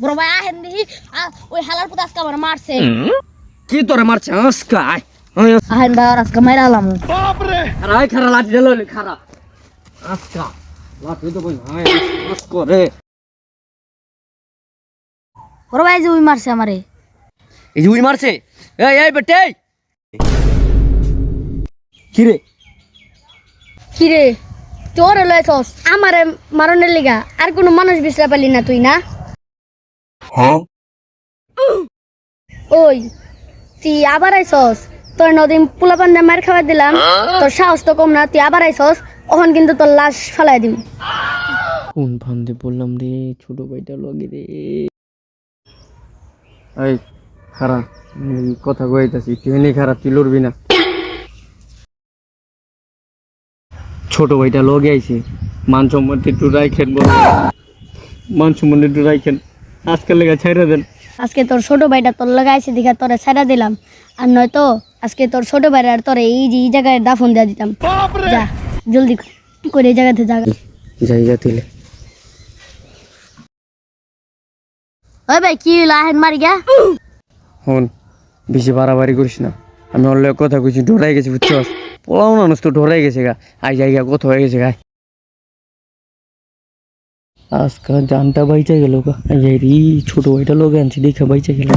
বড় ভাই আহেন আ- ওই হালার পুত আজকে আমার মারছে। কি তোরে মারছে? আজকা? আয়। আহেন ভাই আর আজকে মাইরা আলাম। আর আয় খারা লাঠি দিল খারা। আজকা? লাঠি তো বই আয় আজকো রে। বড় ভাই যে ওই মারছে আমারে। এই যে উই মারছে? এই এই বেটে! কি রে? কিরে? তোর লইছস আমারে মারনের লিগা। আর কোনো মানুষ বিছরা পালি না তুই না? ওই তুই আবার আইছস তোর নদীন পোলাপান্ডা মার খাওয়া দিলাম। তোর সাহস তো কম না তুই আবার আইছস ওখান কিন্তু তোর লাশ ফালাই দিম। কোন ফান্দে বললাম রে ছোট ভাইটা লগে রে? এই খারা কথা কইতাছি তুই এনে খারা তুই লড়বি না। ছোট ভাইটা লগে আইছে। মান সম্মানটি একটু রাইখেন বল মান সম্মান একটু রাইখেন। আজকাল লেগে ছেড়ে দেন। আজকে তোর ছোট ভাইটা তোর লাগাইছে দেখা তোরে ছাড়া দিলাম। আর নয়তো আজকে তোর ছোট ভাইরা আর তোরে এই যে এই জায়গায় দাফন দিয়ে দিতাম। যা জলদি করে এই জায়গাতে জায়গা জায়গা তুলে ওই ভাই কি হইল? আহেন মারি গা। হন বেশি বাড়াবাড়ি করিস না। আমি অন্য কথা কইছি ডরাই গেছি বুঝছস? পোলাও মানুষ তো ডরাই গেছে গা। আই জায়গা কত হয়ে গেছে গা। আজকাল জানটা বাইচা গেল গা আই রে ছোট ভাইটা লোক আনছি দেখা বাইচা গেল